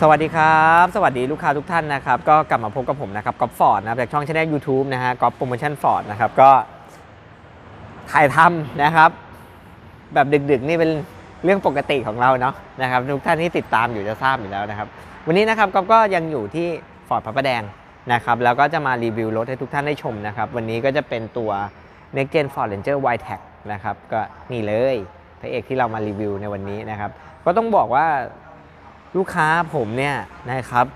สวัสดีครับ สวัสดีลูกค้าทุกท่านนะครับ ก็กลับมาพบกับผมนะครับก๊อฟฟอร์ดนะครับจากช่องช anel YouTube นะฮะก๊อฟโปรโมชั่นฟอร์ดนะครับก็ถ่ายทำนะครับ แบบดึกๆ นี่เป็นเรื่องปกติของเราเนาะนะครับ ทุกท่านที่ติดตามอยู่จะทราบอยู่แล้วนะครับ วันนี้นะครับก๊อฟก็ยังอยู่ที่ฟอร์ดพระประแดงนะครับแล้วก็จะมารีวิวรถให้ทุกท่านได้ชมนะครับ วันนี้ก็จะเป็นตัว Next Gen Ford Ranger y t e c นะครับก็นี่เลยพระเอกที่เรามารีวิวในวันนี้นะครับ ก็ต้องบอกว่า ลูกค้าผมเนี่ยนะครับ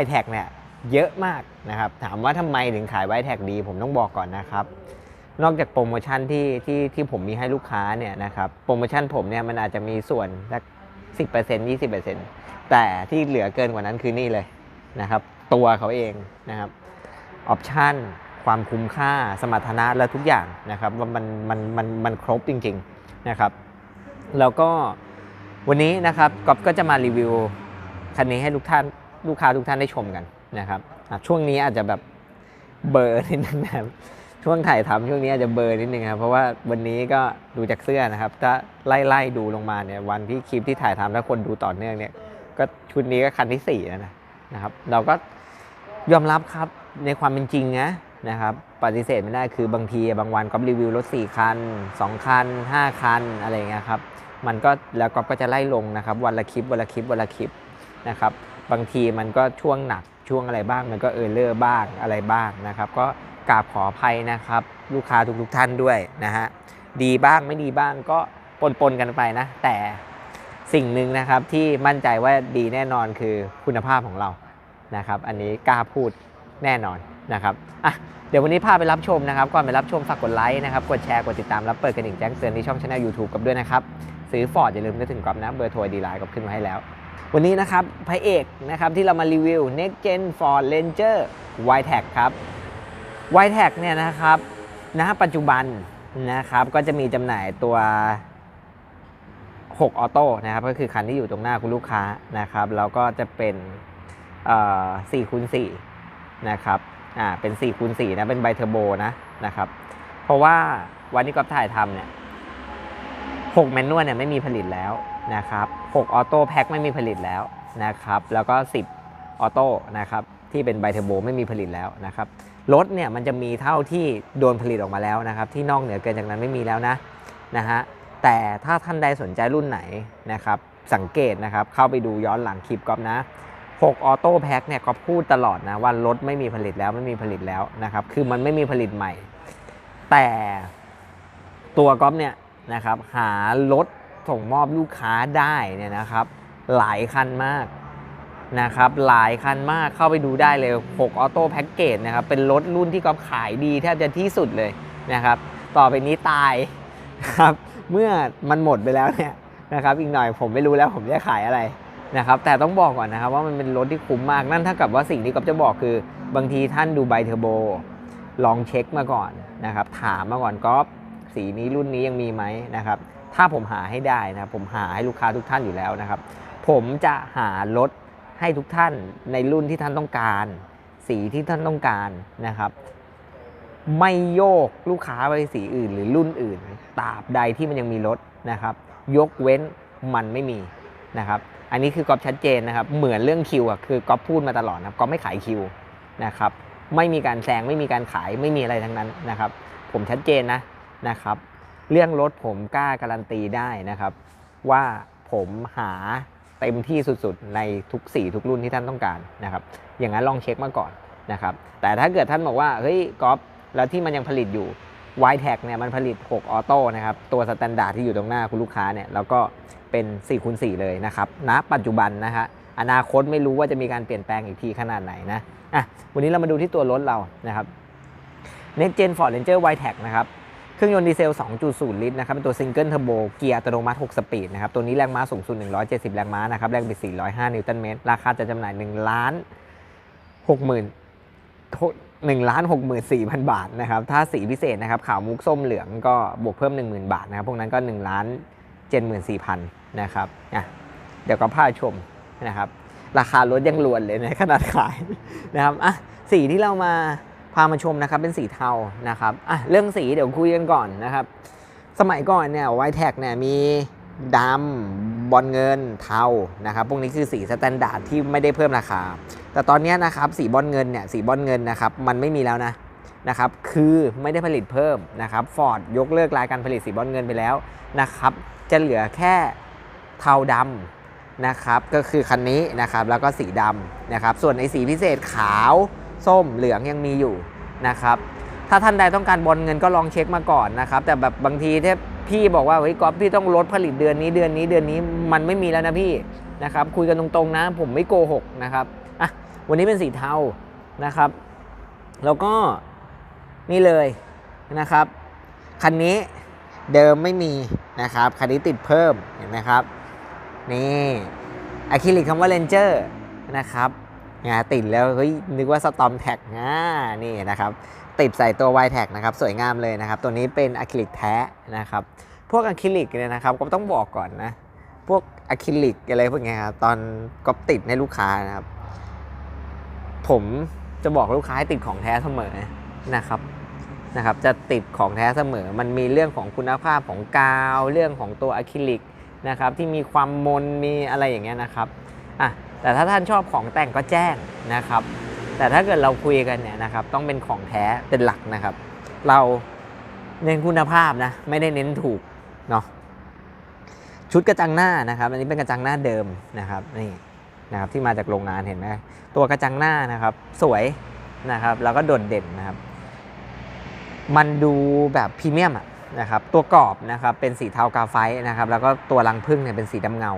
y t e c เนี่ยเยอะมากนะครับ ถามว่าทำไมถึงขาย y t e c ดี ผมต้องบอกก่อนนะครับ นอกจากโปรโมชั่นที่ที่ที่ผมมีให้ลูกค้าเนี่ยนะครับโปรโมชั่นผมเนี่ยมันอาจจะมีส่วนสักสิบเปอร์เซ็นต์ยี่สิบเปอร์เซ็นต์แต่ที่เหลือเกินกว่านั้นคือนี่เลยนะครับ ตัวเขาเองนะครับออปชันความคุ้มค่าสมรรถนะและทุกอย่างนะครับว่ามันมันมันมันครบจริง ๆนะครับ แล้วก็ วันนี้นะครับก๊อฟก็จะมารีวิวคันนี้ให้ลูกท่านลูกค้าทุกท่านได้ชมกันนะครับช่วงนี้อาจจะแบบเบอร์นิดนึงนะครับช่วงถ่ายทำช่วงนี้อาจจะเบอร์นิดนึงครับเพราะว่าวันนี้ก็ดูจากเสื้อนะครับ ถ้าไล่ไล่ดูลงมาเนี่ยวันที่คลิปที่ถ่ายทำถ้าคนดูต่อเนื่องเนี่ย ก็ชุดนี้ก็คันที่สี่แล้วนะนะครับ เราก็ยอมรับครับในความเป็นจริงนะนะครับปฏิเสธไม่ได้คือบางทีบางวันก็รีวิวรถ 4 คัน 2 คัน 5 คันอะไรเงี้ยครับ มันก็แล้วก็ก็จะไล่ลงนะครับวันละคลิปวันละคลิปวันละคลิปนะครับบางทีมันก็ช่วงหนักช่วงอะไรบ้าง มันก็เออเลอร์บ้างอะไรบ้างนะครับ ก็กราบขออภัยนะครับ ลูกค้าทุกๆท่านด้วยนะฮะดีบ้างไม่ดีบ้างก็ปนๆกันไปนะ แต่สิ่งหนึ่งนะครับที่มั่นใจว่าดีแน่นอนคือคุณภาพของเรานะครับ อันนี้กล้าพูดแน่นอนนะครับอะเดี๋ยววันนี้พาไปรับชมนะครับ ก่อนไปรับชมฝากกดไลค์นะครับ กดแชร์ กดติดตามแล้วเปิดกระดิ่งแจ้งเตือนที่ช่องช anel YouTube กับด้วยนะครับ ซื้อฟอร์ดอย่าลืมนึกถึงกรอบนะเบอร์โทรดีไลน์ก็ขึ้นมาให้แล้ว วันนี้นะครับพระเอกนะครับที่เรามารีวิว Next Gen Ford Ranger y t e c ครับ y t e c เนี่ยนะครับณปัจจุบันนะครับก็จะมีจำหน่ายตัว6ออโต้นะครับก็คือคันที่อยู่ตรงหน้าคุณลูกค้านะครับแล้วก็จะเป็น4คูณ4นะครับอ่าเป็น4คูณ4นะเป็นไบเทอร์โบนะนะครับเพราะว่าวันที่ก๊อฟถ่ายทำเนี่ย 6แมนนวลเนี่ยไม่มีผลิตแล้วนะครับ6ออโต้แพ็คไม่มีผลิตแล้วนะครับ แล้วก็ 10 ออโต้นะครับ ที่เป็นไบเทอร์โบไม่มีผลิตแล้วนะครับ รถเนี่ยมันจะมีเท่าที่โดนผลิตออกมาแล้วนะครับ ที่นอกเหนือเกินจากนั้นไม่มีแล้วนะนะฮะ แต่ถ้าท่านใดสนใจรุ่นไหนนะครับ สังเกตนะครับ เข้าไปดูย้อนหลังคลิปก๊อฟนะ6ออโต้แพ็คเนี่ยก็พูดตลอดนะว่ารถไม่มีผลิตแล้วไม่มีผลิตแล้วนะครับ คือมันไม่มีผลิตใหม่ แต่ตัวก๊อฟเนี่ย นะครับหารถส่งมอบลูกค้าได้เนี่ยนะครับ หลายคันมากนะครับหลายคันมากเข้าไปดูได้เลย 6 ออโต้แพ็กเกจนะครับเป็นรถรุ่นที่ก๊อฟขายดีแทบจะที่สุดเลยนะครับ ต่อไปนี้ตายครับเมื่อมันหมดไปแล้วเนี่ยนะครับอีกหน่อยผมไม่รู้แล้วผมจะขายอะไรนะครับแต่ต้องบอกก่อนนะครับว่ามันเป็นรถที่คุ้มมากนั่นเท่ากับว่าสิ่งที่ก๊อฟจะบอกคือบางทีท่านดูไบเทอร์โบลองเช็คมาก่อนนะครับถามมาก่อนก๊อฟ สีนี้รุ่นนี้ยังมีไหมนะครับ ถ้าผมหาให้ได้นะผมหาให้ลูกค้าทุกท่านอยู่แล้วนะครับ ผมจะหารถให้ทุกท่านในรุ่นที่ท่านต้องการ สีที่ท่านต้องการนะครับ ไม่โยกลูกค้าไปสีอื่น หรือรุ่นอื่นตราบใดที่มันยังมีรถนะครับ ยกเว้นมันไม่มีนะครับ อันนี้คือกอบชัดเจนนะครับ เหมือนเรื่องคิวอะคือกอบพูดมาตลอดนะครับกอบไม่ขายคิวนะครับ ไม่มีการแซงไม่มีการขายไม่มีอะไรทั้งนั้นนะครับ ผมชัดเจนนะ นะครับเรื่องรถผมกล้าการันตีได้นะครับ ว่าผมหาเต็มที่สุดๆ ในทุกสีทุกรุ่นที่ท่านต้องการนะครับ อย่างนั้นลองเช็คมาก่อนนะครับ แต่ถ้าเกิดท่านบอกว่าเฮ้ยก๊อฟแล้วที่มันยังผลิตอยู่ y t e c เนี่ยมันผลิต 6 ออโต้นะครับ ตัวสแตนดาร์ดที่อยู่ตรงหน้าคุณลูกค้าเนี่ยแล้วก็เป็น4คูณ4เลยนะครับณปัจจุบันนะฮะอนาคตไม่รู้ว่าจะมีการเปลี่ยนแปลงอีกทีขนาดไหนนะอะวันนี้เรามาดูที่ตัวรถเรานะครับ Next Gen Ford Ranger y t e c นะครับ เครื่องยนต์ดีเซล 2.0 ลิตรนะครับ เป็นตัวซิงเกิลเทอร์โบ เกียร์อัตโนมัติ 6 สปีดนะครับ ตัวนี้แรงม้าสูงสุด 170 แรงม้านะครับ แรงบิด 405 นิวตันเมตร ราคาจะจำหน่าย1ล้าน60,000 1ล้าน64,000 บาทนะครับ ถ้าสีพิเศษนะครับ ขาวมุกส้มเหลืองก็บวกเพิ่ม 10,000 บาทนะครับ พวกนั้นก็1ล้าน74,000 นะครับอะเดี๋ยวก็พาชมนะครับ ราคารถยังลวนเลยในขนาดขายนะครับอะสีที่เรามา พามาชมนะครับเป็นสีเทานะครับอะเรื่องสีเดี๋ยวคุยกันก่อนนะครับ สมัยก่อนเนี่ยไวแท็กเนี่ยมีดำบอลเงินเทานะครับพวกนี้คือสีสแตนดาร์ดที่ไม่ได้เพิ่มราคา แต่ตอนนี้นะครับสีบอลเงินเนี่ยสีบอลเงินนะครับมันไม่มีแล้วนะนะครับคือไม่ได้ผลิตเพิ่มนะครับฟอร์ดยกเลิกรายการผลิตสีบอลเงินไปแล้วนะครับจะเหลือแค่เทาดำนะครับก็คือคันนี้นะครับแล้วก็สีดำนะครับส่วนไอสีพิเศษขาว ส้มเหลืองยังมีอยู่นะครับถ้าท่านใดต้องการบอลเงินก็ลองเช็คมาก่อนนะครับ แต่แบบบางทีถ้าพี่บอกว่าเฮ้ยก๊อฟพี่ต้องลดผลิตเดือนนี้เดือนนี้เดือนนี้มันไม่มีแล้วนะพี่นะครับคุยกันตรงๆนะ ผมไม่โกหกนะครับอะวันนี้เป็นสีเทานะครับ แล้วก็นี่เลยนะครับคันนี้เดิมไม่มีนะครับคันนี้ติดเพิ่มเห็นไหมครับนี่อะคริลิกคำว่าเลนเจอร์นะครับ งาติดแล้วเฮ้ยนึกว่าสตอมแท็กอ่านี่นะครับติดใส่ตัว y t แท็กนะครับสวยงามเลยนะครับ ตัวนี้เป็นอะคริลิกแท้นะครับ พวกอะคริลิกเนี่ยนะครับก็ต้องบอกก่อนนะ พวกอะคริลิกอะไรพวกนี้ครับตอนก็ติดให้ลูกค้านะครับ ผมจะบอกลูกค้าให้ติดของแท้เสมอนะครับนะครับ จะติดของแท้เสมอ มันมีเรื่องของคุณภาพของกาว เรื่องของตัวอะคริลิกนะครับ ที่มีความมนมีอะไรอย่างเงี้ยนะครับอะ แต่ถ้าท่านชอบของแต่งก็แจ้งนะครับ แต่ถ้าเกิดเราคุยกันเนี่ยนะครับต้องเป็นของแท้เป็นหลักนะครับ เราเน้นคุณภาพนะไม่ได้เน้นถูกเนาะชุดกระจังหน้านะครับ อันนี้เป็นกระจังหน้าเดิมนะครับนี่นะครับที่มาจากโรงงานเห็นไหมตัวกระจังหน้านะครับ สวยนะครับแล้วก็โดดเด่นนะครับ มันดูแบบพรีเมียมอะนะครับตัวกรอบนะครับเป็นสีเทากาไฟต์นะครับ แล้วก็ตัวรังพึ่งเนี่ยเป็นสีดำเงา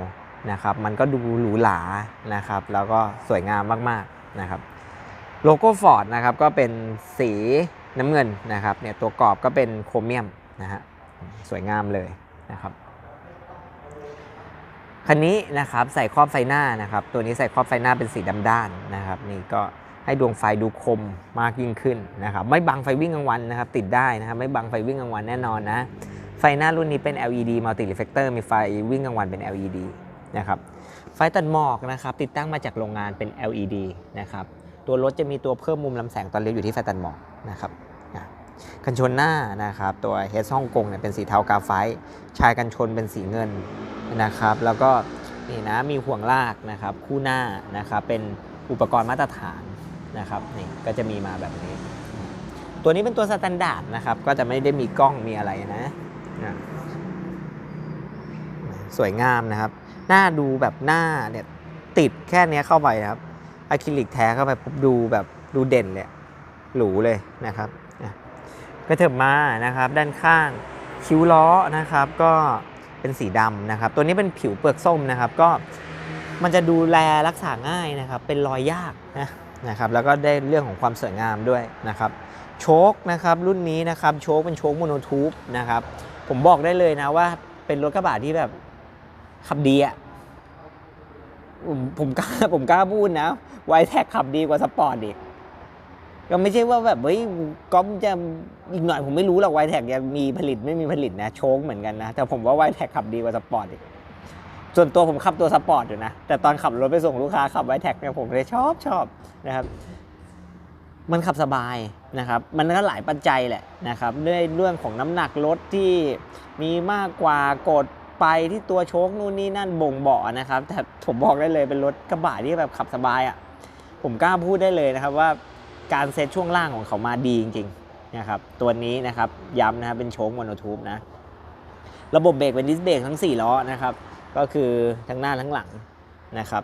นะครับมันก็ดูหรูหรานะครับแล้วก็สวยงามมากๆนะครับโลโก้ฟอร์ดนะครับก็เป็นสีน้ำเงินนะครับเนี่ยตัวกรอบก็เป็นโครเมียมนะฮะสวยงามเลยนะครับคันนี้นะครับใส่ครอบไฟหน้านะครับตัวนี้ใส่ครอบไฟหน้าเป็นสีดำด้านนะครับนี่ก็ให้ดวงไฟดูคมมากยิ่งขึ้นนะครับไม่บังไฟวิ่งกลางวันนะครับติดได้นะครับไม่บังไฟวิ่งกลางวันแน่นอนนะไฟหน้ารุ่นนี้เป็น LED multi reflector มีไฟวิ่งกลางวันเป็น LED นะครับไฟตัดหมอกนะครับติดตั้งมาจากโรงงานเป็น LED นะครับตัวรถจะมีตัวเพิ่มมุมลำแสงตอนเลี้ยวอยู่ที่ไฟตัดหมอกนะครับกันชนหน้านะครับตัวเฮดฮ่องกงเนี่ยเป็นสีเทากาไฟต์ชายกันชนเป็นสีเงินนะครับ แล้วก็นี่นะมีห่วงลากนะครับคู่หน้านะครับเป็นอุปกรณ์มาตรฐานนะครับนี่ก็จะมีมาแบบนี้ ตัวนี้เป็นตัวสแตนดาร์ดนะครับก็จะไม่ได้มีกล้องมีอะไรนะอะสวยงามนะครับ หน้าดูแบบหน้าเนี่ยติดแค่เนี้ยเข้าไปนะครับอะคริลิกแท้เข้าไปปุ๊บดูแบบดูเด่นเลยหรูเลยนะครับอะก็เถิบมานะครับด้านข้างคิ้วล้อนะครับก็เป็นสีดำนะครับ ตัวนี้เป็นผิวเปลือกส้มนะครับ ก็มันจะดูแลรักษาง่ายนะครับ เป็นรอยยากนะนะครับ แล้วก็ได้เรื่องของความสวยงามด้วยนะครับ โชคนะครับรุ่นนี้นะครับโชคเป็นโชคโมโนทูบนะครับ ผมบอกได้เลยนะว่าเป็นรถกระบะที่แบบ ขับดีอะผมผมกล้าผมกล้าพูดนะไวแท็กขับดีกว่าสปอร์ตอีกก็ไม่ใช่ว่าแบบเฮ้ยก๊อฟจะอีกหน่อยผมไม่รู้หรอกไวแท็กจะมีผลิตไม่มีผลิตนะโชคเหมือนกันนะแต่ผมว่าไวแท็กขับดีกว่าสปอร์ตอีกส่วนตัวผมขับตัวสปอร์ตอยู่นะ แต่ตอนขับรถไปส่งลูกค้าขับไวแท็กเนี่ยผมเลยชอบชอบนะครับ มันขับสบายนะครับ มันก็หลายปัจจัยแหละนะครับด้วยเรื่องของน้ำหนักรถที่มีมากกว่ากด ไปที่ตัวโชคนู่นนี่นั่นบ่งบอกนะครับ แต่ผมบอกได้เลยเป็นรถกระบะที่แบบขับสบายอะ่ะผมกล้าพูดได้เลยนะครับว่าการเซตช่วงล่างของเขามาดีจริงๆนะครับตัวนี้นะครับย้ำนะครับเป็นโชคมโนทูบนะระบบเบรกเป็นดิสเบรกทั้ง 4 ล้อนะครับ ก็คือทั้งหน้าทั้งหลังนะครับ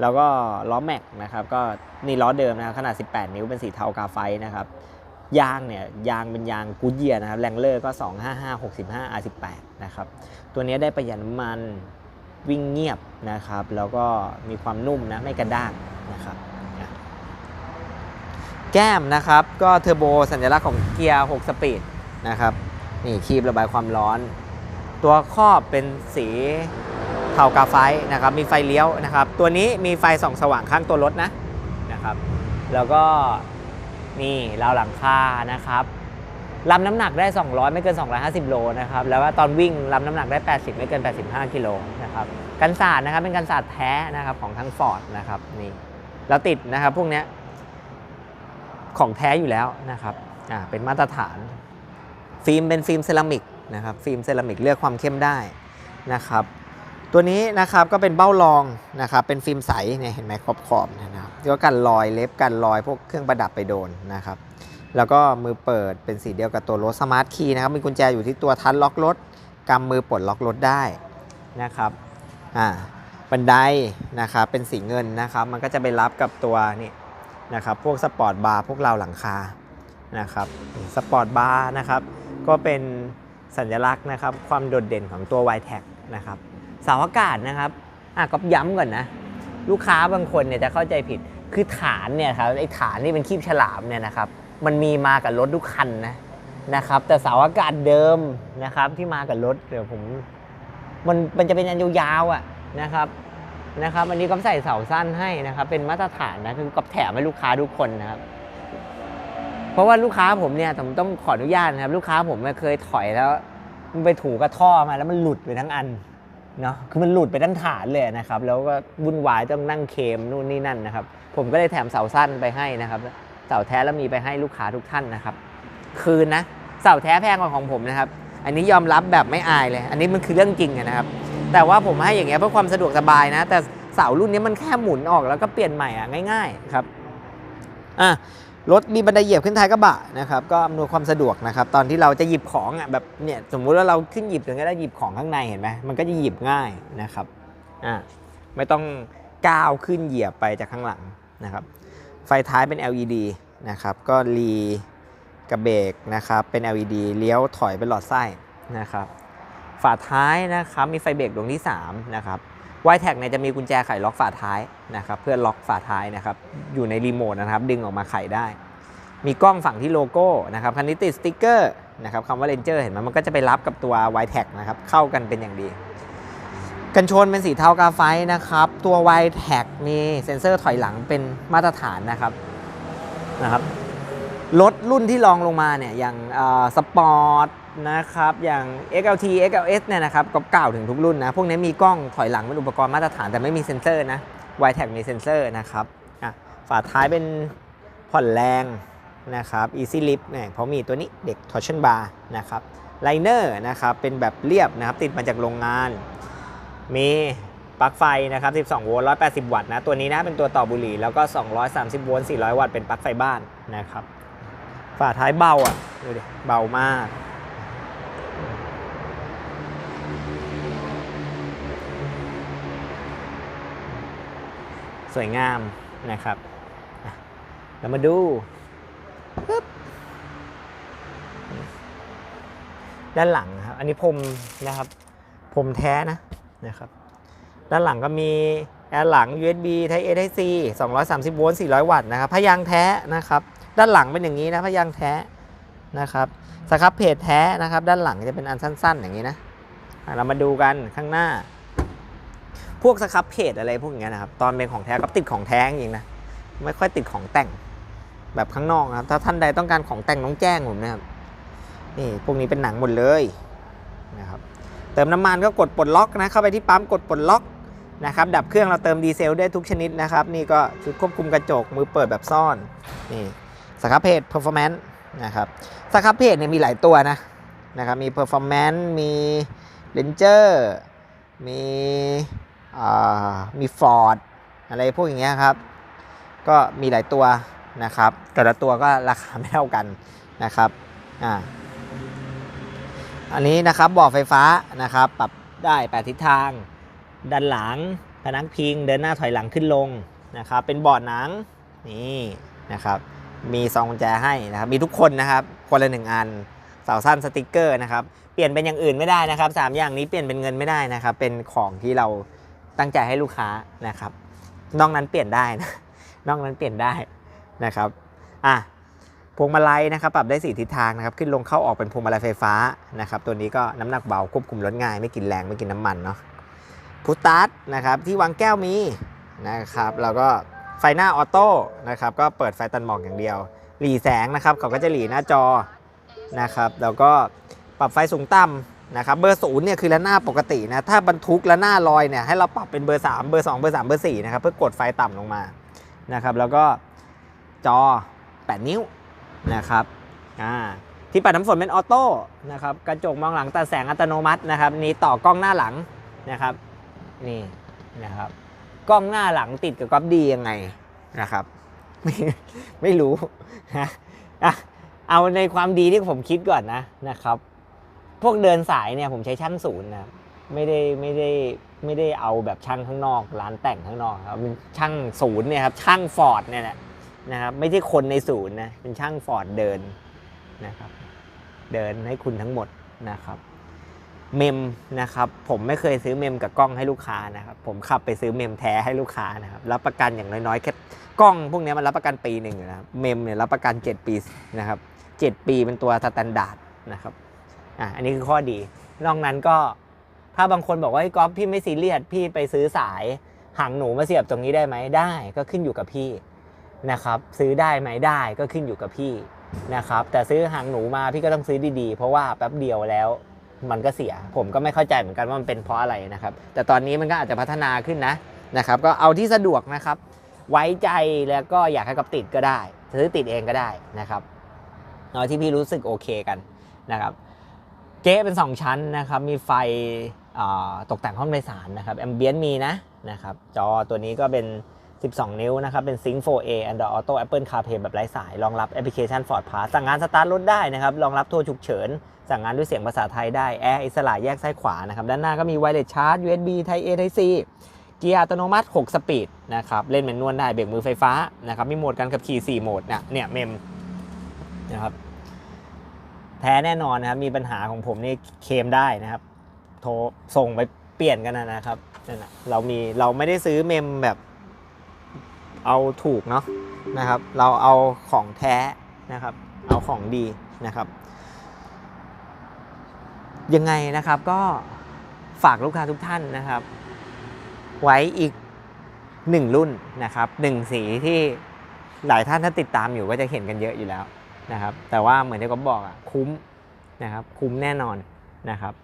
แล้วก็ล้อแม็กนะครับ ก็นี่ล้อเดิมนะครับขนาด 18 นิ้วเป็นสีเทากาไฟนะครับ ยางเนี่ยยางเป็นยางกูเยียนะครับแรงเลอร์ก็ 255 65 R18 นะครับ ตัวนี้ได้ประหยัดน้ำมันวิ่งเงียบนะครับ แล้วก็มีความนุ่มนะไม่กระด้างนะครับแก้มนะครับก็เทอร์โบสัญลักษณ์ของเกียร์ 6 สปีดนะครับนี่คีบระบายความร้อน ตัวครอบเป็นสีเทากาไฟนะครับมีไฟเลี้ยวนะครับ ตัวนี้มีไฟส่องสว่างข้างตัวรถนะนะครับ แล้วก็นี่ราวหลังคานะครับ รับน้ำหนักได้ 200 ไม่เกิน 250 โลนะครับ แล้วก็ตอนวิ่งรับน้ำหนักได้ 80 ไม่เกิน 85 กิโลนะครับ กันศาสตร์นะครับ เป็นกันศาสตร์แท้นะครับของทั้งฟอร์ดนะครับนี่แล้วติดนะครับพวกนี้ของแท้อยู่แล้วนะครับอ่าเป็นมาตรฐาน ฟิล์มเป็นฟิล์มเซรามิกนะครับ ฟิล์มเซรามิกเลือกความเข้มได้นะครับ ตัวนี้นะครับก็เป็นเบ้ารองนะครับ เป็นฟิล์มใสเนี่ยเห็นไหมขอบขอบๆนะครับก็กันรอยเล็บกันรอยพวกเครื่องประดับไปโดนนะครับ แล้วก็มือเปิดเป็นสีเดียวกับตัวรถสมาร์ทคีย์นะครับ มีกุญแจอยู่ที่ตัวทัชล็อกรถกำมือปลดล็อกรถได้นะครับอ่าบันไดนะครับเป็นสีเงินนะครับ มันก็จะไปรับกับตัวนี่นะครับพวกสปอร์ตบาร์พวกราวหลังคานะครับสปอร์ตบาร์นะครับก็เป็นสัญลักษณ์นะครับ ความโดดเด่นของตัว y t e c นะครับเสาอากาศนะครับอะก็ย้ำก่อนนะ ลูกค้าบางคนเนี่ยจะเข้าใจผิดคือฐานเนี่ยครับไอ้ฐานที่เป็นคีบฉลามเนี่ยนะครับ มันมีมากับรถทุกคันนะนะครับ แต่เสาอากาศเดิมนะครับที่มากับรถเดี๋ยวผมมันมันจะเป็นอันยาวๆอะนะครับนะครับ อันนี้ก็ใส่เสาสั้นให้นะครับ เป็นมาตรฐานนะคือกับแถมให้ลูกค้าทุกคนนะครับ เพราะว่าลูกค้าผมเนี่ยผมต้องขออนุญาตนะครับ ลูกค้าผมเคยถอยแล้วมันไปถูกระท่อมาแล้วมันหลุดไปทั้งอันเนาะคือมันหลุดไปทั้งฐานเลยนะครับ แล้วก็วุ่นวายต้องนั่งเคมนู่นนี่นั่นนะครับ ผมก็เลยแถมเสาสั้นไปให้นะครับ เสาแท้แล้วมีไปให้ลูกค้าทุกท่านนะครับ คืนนะเสาแท้แพงกว่าของผมนะครับ อันนี้ยอมรับแบบไม่อายเลย อันนี้มันคือเรื่องจริงนะครับ แต่ว่าผมให้อย่างเงี้ยเพื่อความสะดวกสบายนะ แต่เสารุ่นนี้มันแค่หมุนออกแล้วก็เปลี่ยนใหม่อะง่าย ๆครับอะรถมีบันไดเหยียบขึ้นท้ายกระบะนะครับก็อำนวยความสะดวกนะครับตอนที่เราจะหยิบของอะแบบเนี่ยสมมุติว่าเราขึ้นหยิบถึงก็ได้หยิบของข้างในเห็นไหมมันก็จะหยิบง่ายนะครับอะไม่ต้องก้าวขึ้นเหยียบไปจากข้างหลังนะครับ ไฟท้ายเป็น LED นะครับ ก็รีกระเบรกนะครับ เป็น LED เลี้ยวถอยเป็นหลอดไส้นะครับ ฝาท้ายนะครับมีไฟเบรกดวงที่3นะครับไวแท็กเนี่ยจะมีกุญแจไขล็อกฝาท้ายนะครับเพื่อล็อกฝาท้ายนะครับอยู่ในรีโมทนะครับดึงออกมาไขได้ มีกล้องฝั่งที่โลโก้นะครับคันนี้ติดสติ๊กเกอร์นะครับคำว่าเ a นเจอร์เห็นไหมมันก็จะไปรับกับตัว y t a g นะครับเข้ากันเป็นอย่างดี กันชนเป็นสีเทากาไฟนะครับ ตัว y t a g มีเซ็นเซอร์ถอยหลังเป็นมาตรฐานนะครับนะครับรถรุ่นที่รองลงมาเนี่ยอย่างสปอร์ตนะครับอย่าง XLT XLS เนี่ยนะครับก็กล่าวถึงทุกรุ่นนะ พวกนี้มีกล้องถอยหลังเป็นอุปกรณ์มาตรฐานแต่ไม่มีเซ็นเซอร์นะ y t a g มีเซ็นเซอร์นะครับอะฝาท้ายเป็นผ่อนแรงนะครับ Easy Lift เนี่ยเพราะมีตัวนี้เด็ก Torsion Bar นะครับไลเนอร์นะครับเป็นแบบเรียบนะครับติดมาจากโรงงาน มีปลั๊กไฟนะครับ 12 โวลต์ 180 วัตต์นะ ตัวนี้นะเป็นตัวต่อบุหรี่ แล้วก็ 230 โวลต์ 400 วัตต์ เป็นปลั๊กไฟบ้านนะครับ ฝาท้ายเบาอะ ดูดิ เบามาก สวยงามนะครับเรามาดูปึ๊บด้านหลังครับ อันนี้พรมนะครับ พรมแท้นะ นะครับด้านหลังก็มีแอร์หลัง USB Type A Type C 230 โวลต์ 400 วัตต์นะครับพยางแท้นะครับ ด้านหลังเป็นอย่างนี้นะพยางแท้นะครับสครับเพจแท้นะครับ ด้านหลังจะเป็นอันสั้น ๆ อย่างนี้นะเรามาดูกันข้างหน้า พวกสครับเพจอะไรพวกอย่างเงี้นะครับ ตอนเป็นของแท้ก็ติดของแท้จริงนะไม่ค่อยติดของแต่งแบบข้างนอกนะครับ ถ้าท่านใดต้องการของแต่งต้องแจ้งผมนะครับนี่พวกนี้เป็นหนังหมดเลย เติมน้ำมันก็กดปลดล็อกนะเข้าไปที่ปั๊มกดปลดล็อกนะครับดับเครื่องเราเติมดีเซลได้ทุกชนิดนะครับ นี่ก็ชุดควบคุมกระจกมือเปิดแบบซ่อนนี่สครับเพจ performance นะครับสครับเพจเนี่ยมีหลายตัวนะนะครับมี performance มี ranger มีอ่ามี ford อะไรพวกอย่างเงี้ยครับ ก็มีหลายตัวนะครับ แต่ละตัวก็ราคาไม่เท่ากันนะครับอ่า อันนี้นะครับบ่อไฟฟ้านะครับปรับได้แปดทิศทางด้านหลังพนักพิงเดินหน้าถอยหลังขึ้นลงนะครับเป็นเบาะหนังนี่นะครับมีซองกุญแจให้นะครับมีทุกคนนะครับคนละหนึ่งอันเสาสั้นสติกเกอร์นะครับเปลี่ยนเป็นอย่างอื่นไม่ได้นะครับสามอย่างนี้เปลี่ยนเป็นเงินไม่ได้นะครับ เป็นของที่เราตั้งใจให้ลูกค้านะครับนอกนั้นเปลี่ยนได้นะนอกนั้นเปลี่ยนได้นะครับอะ พวงมาลัยนะครับปรับได้4ทิศทางนะครับขึ้นลงเข้าออกเป็นพวงมาลัยไฟฟ้านะครับตัวนี้ก็น้ำหนักเบาควบคุมรถง่ายไม่กินแรงไม่กินน้ำมันเนาะพุตตัสนะครับที่วางแก้วมีนะครับแล้วก็ไฟหน้าออโต้นะครับก็เปิดไฟตันหมอกอย่างเดียว หลีแสงนะครับเขาก็จะหลีหน้าจอนะครับแล้วก็ปรับไฟสูงต่ำนะครับเบอร์ศูนย์เนี่ยคือระนาบปกตินะถ้าบรรทุกระนาลอยเนี่ยให้เราปรับเป็นเบอร์ 3 เบอร์ 2 เบอร์ 3 เบอร์4นะครับเพื่อกดไฟต่ำลงมานะครับแล้วก็จอ 8 นิ้ว นะครับอ่าที่ปัดน้ำฝนเป็นออโต้นะครับกระจกมองหลังตัดแสงอัตโนมัตินะครับนี่ต่อกล้องหน้าหลังนะครับนี่นะครับกล้องหน้าหลังติดกับก๊อปดียังไงนะครับไม่ไม่รู้นะเอาในความดีที่ผมคิดก่อนนะนะครับ พวกเดินสายเนี่ยผมใช้ช่างศูนย์นะไม่ได้ไม่ได้ไม่ได้เอาแบบช่างข้างนอก ร้านแต่งข้างนอกครับเป็นช่างศูนย์เนี่ยครับช่างฟอร์ดเนี่ยแหละ นะครับ ไม่ใช่คนในศูนย์นะเป็นช่างฟอร์ดเดินนะครับ เดินให้คุณทั้งหมดนะครับเมมนะครับผมไม่เคยซื้อเมมกับกล้องให้ลูกค้านะครับผมขับไปซื้อเมมแท้ให้ลูกค้านะครับรับประกันอย่างน้อยๆแค่กล้องพวกนี้มันรับประกันปีหนึ่งนะครับเมมเนี่ยรับประกัน 7 ปีนะครับ7ปีเป็นตัวสแตนดาร์ดนะครับอะอันนี้คือข้อดีนอกนั้นก็ถ้าบางคนบอกว่าไอ้ก๊อฟพี่ไม่ซีเรียสพี่ไปซื้อสายหางหนูมาเสียบตรงนี้ได้ไหมได้ ก็ขึ้นอยู่กับพี่ นะครับซื้อได้ไหมได้ก็ขึ้นอยู่กับพี่นะครับแต่ซื้อหางหนูมาพี่ก็ต้องซื้อดีๆ เพราะว่าแป๊บเดียวแล้วมันก็เสีย ผมก็ไม่เข้าใจเหมือนกันว่ามันเป็นเพราะอะไรนะครับ แต่ตอนนี้มันก็อาจจะพัฒนาขึ้นนะนะครับก็เอาที่สะดวกนะครับ ไว้ใจแล้วก็อยากให้กับติดก็ได้ ซื้อติดเองก็ได้นะครับเอาที่พี่รู้สึกโอเคกันนะครับเก๊เป็น 2 ชั้นนะครับมีไฟตกแต่งห้องโดยสารนะครับแอมเบียนมีนะนะครับจอตัวนี้ก็เป็น 12 นิ้วนะครับ เป็น Sync 4A Android Auto Apple CarPlay แบบไร้สาย รองรับแอปพลิเคชัน Ford Pass สั่งงานสตาร์ทรถได้นะครับ รองรับโทรฉุกเฉิน สั่งงานด้วยเสียงภาษาไทยได้ แอร์อิสระแยกซ้ายขวานะครับ ด้านหน้าก็มี Wireless Charge USB Type A Type C เกียร์อัตโนมัติ 6 สปีดนะครับ เล่นแมนนวลได้ เบรกมือไฟฟ้านะครับ มีโหมดการขับขี่ 4 โหมดเนี่ยเนี่ยเมมนะครับ แท้แน่นอนนะครับ มีปัญหาของผมนี่เคมได้นะครับ โทรส่งไปเปลี่ยนกันนะครับนั่นนะเรามีเราไม่ได้ซื้อเมมแบบ เอาถูกเนาะนะครับ เราเอาของแท้นะครับ เอาของดีนะครับ ยังไงนะครับก็ฝากลูกค้าทุกท่านนะครับ ไว้อีกหนึ่งรุ่นนะครับหนึ่งสีที่หลายท่านถ้าติดตามอยู่ก็จะเห็นกันเยอะอยู่แล้วนะครับ แต่ว่าเหมือนที่ผมบอกอะคุ้มนะครับ คุ้มแน่นอนนะครับ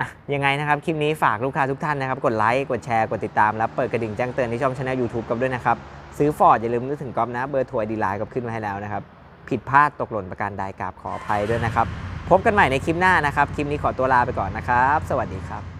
อะยังไงนะครับ คลิปนี้ฝากลูกค้าทุกท่านนะครับ กดไลค์กดแชร์กดติดตาม และเปิดกระดิ่งแจ้งเตือนที่ช่องช anel YouTube กับด้วยนะครับ ซื้อฟอร์ดอย่าลืมนึกถึงก๊อฟนะ เบอร์โทรดีไลน์ก็ขึ้นมาให้แล้วนะครับ ผิดพลาดตกหล่นประการใดกราบขออภัยด้วยนะครับ พบกันใหม่ในคลิปหน้านะครับ คลิปนี้ขอตัวลาไปก่อนนะครับ สวัสดีครับ